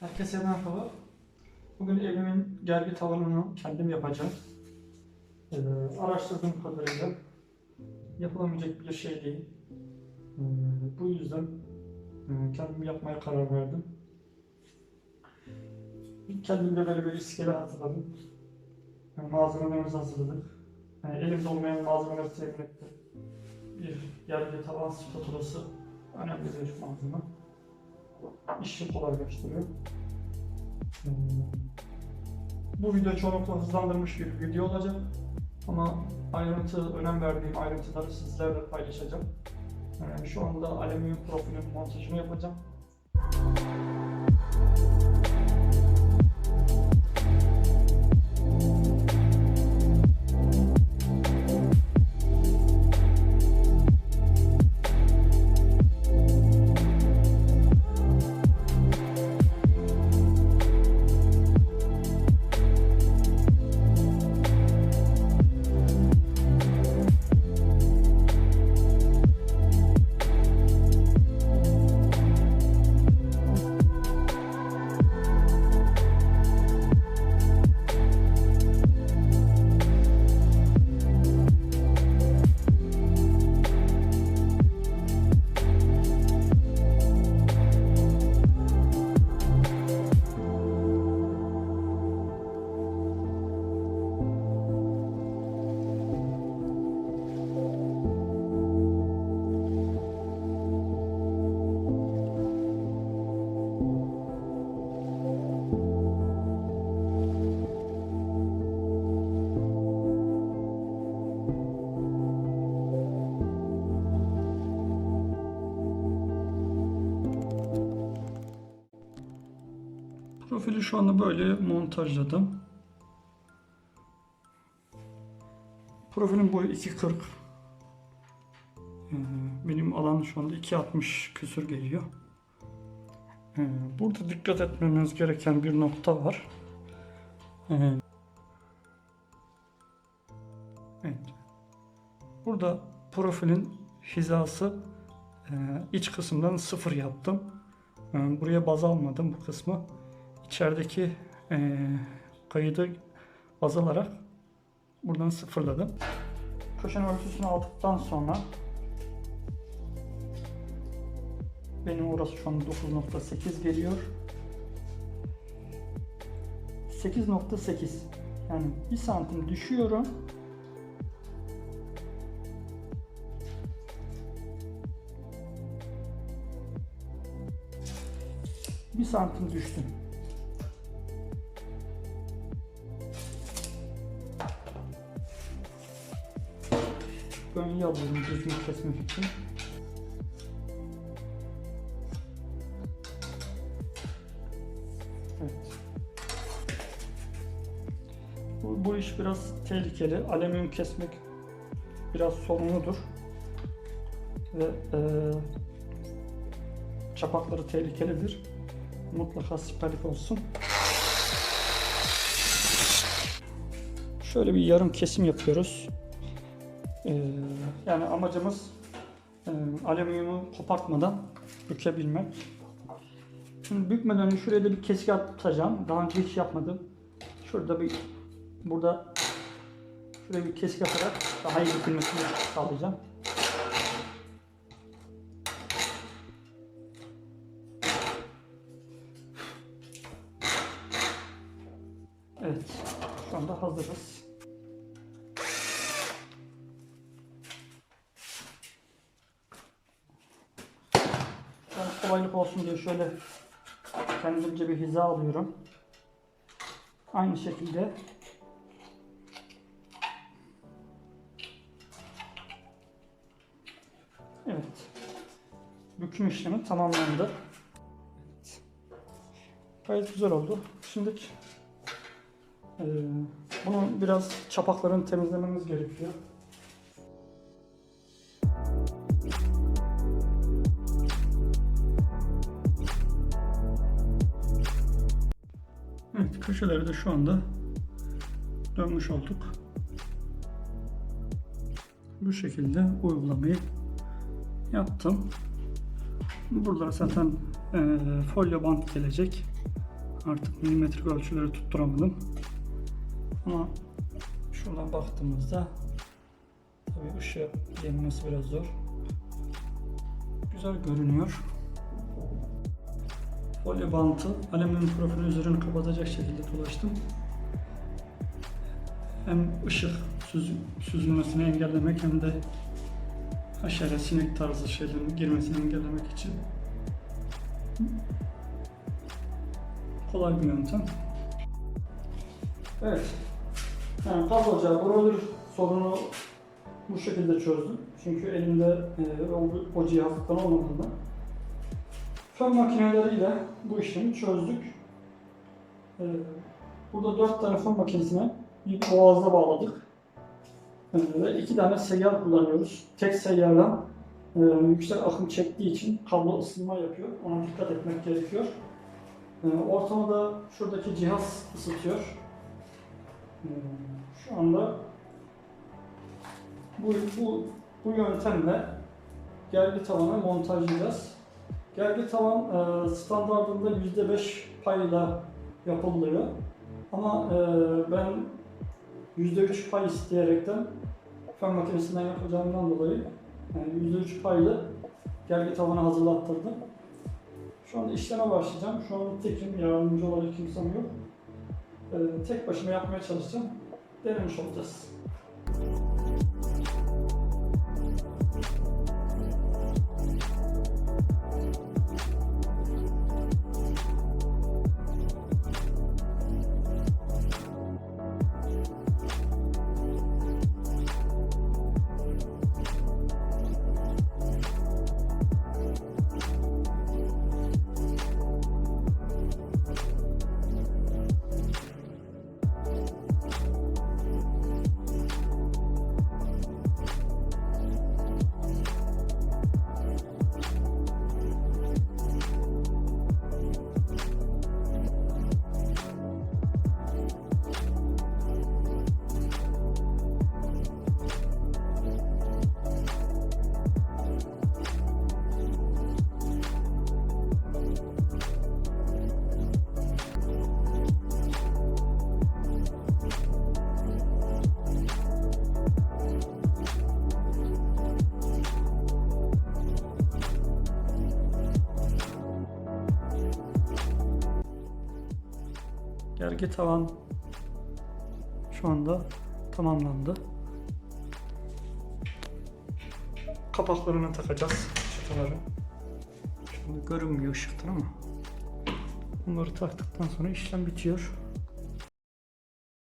Herkese merhaba. Bugün evimin gergi tavanını kendim yapacağım. Ee, araştırdığım kadarıyla yapılamayacak bir şey değil. Ee, bu yüzden e, kendim yapmaya karar verdim. Kendimde böyle bir iskele hazırladım. Yani malzemelerimizi hazırladık. Yani elimde olmayan malzemeleri temin ettim. Bir gergi tavan spatulası önemli bir malzeme. İşi kolaylaştırıyor. Hmm. Bu video çoğunlukla hızlandırmış bir video olacak. Ama ayrıntı, önem verdiğim ayrıntıları sizlerle paylaşacağım. Yani şu anda alüminyum profilin montajını yapacağım. Profili şu anda böyle montajladım. Profilin boyu 2.40. Ee, Benim alan şu anda 2.60 küsür geliyor. Ee, Burada dikkat etmeniz gereken bir nokta var. Ee, Evet. Burada profilin hizası e, iç kısımdan sıfır yaptım. Buraya baz almadım bu kısmı içerideki eee, kaydı baz alarak buradan sıfırladım. Köşen ölçüsünü aldıktan sonra benim orası şu an 9.8 geliyor. 8.8 yani 1 santim düşüyorum. Bir santim düştüm. Gönlü alıyorum düzgün kesmek için. Evet. Bu, bu iş biraz tehlikeli. Alüminyum kesmek biraz sorunludur. Ve e, çapakları tehlikelidir. Mutlaka siperlik olsun. Şöyle bir yarım kesim yapıyoruz. Ee, yani amacımız e, alüminyumu kopartmadan bükebilmek. Şimdi bükmeden önce şuraya da bir kesik atacağım. Daha önce hiç yapmadım. Şurada bir burada şuraya bir kesik atarak daha iyi bükülmesini sağlayacağım. Evet. Şu anda hazırız. Kolaylık olsun diye şöyle kendimce bir hiza alıyorum. Aynı şekilde Evet. Büküm işlemi tamamlandı. Evet. Gayet güzel oldu. Şimdi eee bunun biraz çapaklarını temizlememiz gerekiyor. Evet, köşeleri de şu anda dönmüş olduk. Bu şekilde uygulamayı yaptım. Burada zaten e, folyo bant gelecek. Artık milimetrik ölçüleri tutturamadım. Ama şuradan baktığımızda tabii ışığı yenmesi biraz zor. Güzel görünüyor. Folyo bantı alüminyum profilin üzerini kapatacak şekilde dolaştım. Hem ışık süz, süzülmesini engellemek hem de haşere, sinek tarzı şeylerin girmesini engellemek için kolay bir yöntem. Evet. Yani kabloca broiler sorunu bu şekilde çözdüm. Çünkü elimde e, o, o cihazlıktan olmadığından. Fön makineleriyle bu işlemi çözdük. E, burada dört tane fön makinesine bir boğazda bağladık. E, ve iki tane seyyar kullanıyoruz. Tek seyyardan e, yüksek akım çektiği için kablo ısınma yapıyor. Ona dikkat etmek gerekiyor. E, ortamı da şuradaki cihaz ısıtıyor. E, şu anda bu, bu, bu yöntemle gergi tavanı montajlayacağız. Gergi tavan e, standartında %5 payla yapılıyor. Ama e, ben %3 pay isteyerekten fön makinesinden yapacağımdan dolayı yani %3 paylı gergi tavanı hazırlattırdım. Şu anda işleme başlayacağım. Şu an tekim, yardımcı olacak kimsem yok. E, tek başıma yapmaya çalışacağım. Denemiş olacağız. Gergi tavan şu anda tamamlandı. Kapaklarını takacağız çıtaları. Şimdi görünmüyor ışıktan ama bunları taktıktan sonra işlem bitiyor.